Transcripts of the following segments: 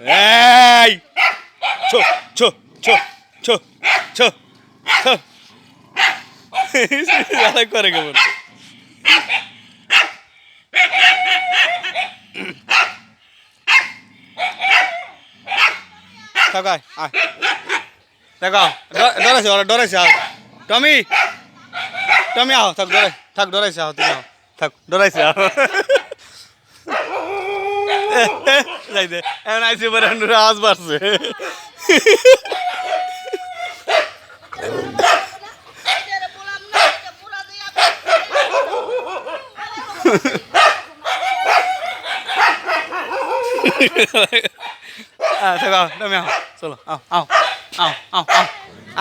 এই! ছো ছো ছো ছো ছো ছো। আলাদা করে কেমন থাক, আয় দেখো ডরাইছে ওরা ডরাইছে আহ। টমি টমি আহ, থাক ডরাই থাক ডরাইছে আহ, তুমি আহ। থাক ডরাইছে আহ। যাই দে এমন আইসি পরে আওয়াজ বাড়ছে।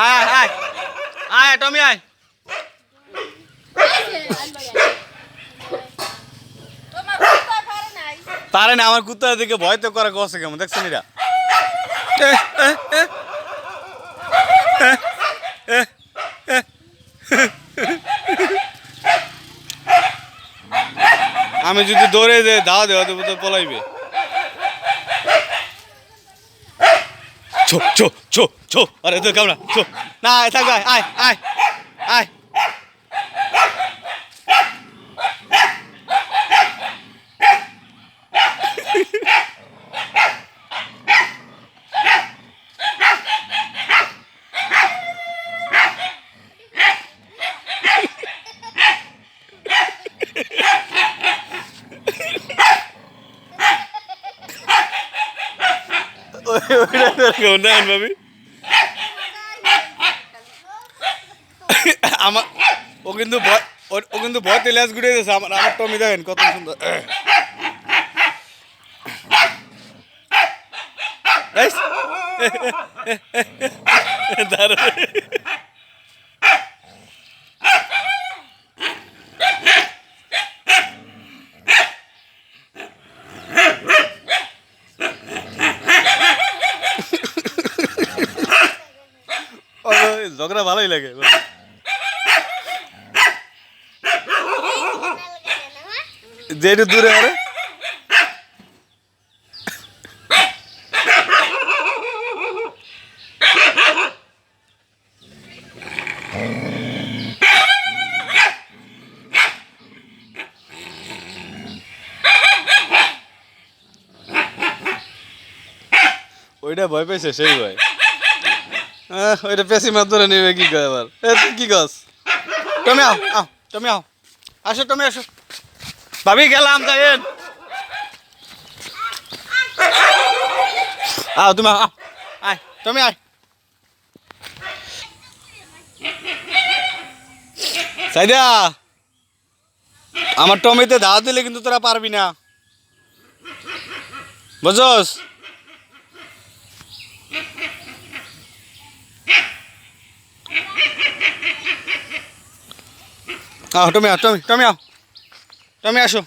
আয় আয় আয় টমি আয়। পারে না, আমার কুত্তা দিকে ভয় তো করে গছে কেমন? দেখছেন এরা। আমি যদি দৌড়ে যে দাওয়া দেওয়া দেবো তো পলাইবে। ছো ছো ছো ছো, আরে তো কেমন ছো। না, আয়, থাক, আয় আয় আয় আয়। দেখেন ভাবি আমার ও কিন্তু ও- কিন্তু ভয় তেলে ঘুরে গেছে আমার আমার টমি দেখেন কত সুন্দর। দারুণ। ঝগড়া ভালোই লাগে যেটু দূরে আরে ওইটা ভয় পেয়েছে সেই ভয়। ওইটা পেশি মার ধরে নেবে কি কয় আবার? কি কস তুমি আও আও তুমি আও। আসো তুমি আসো। ভাবি, গেলাম, যাইয়েন। আও, তুমি আও আয় তুমি আয়। সাইদা, আমার টমিতে দাওয়া দিলে কিন্তু তোরা পারবি না। বুঝছস আও তুমি আও তুমি তুমি আও তুমি আসো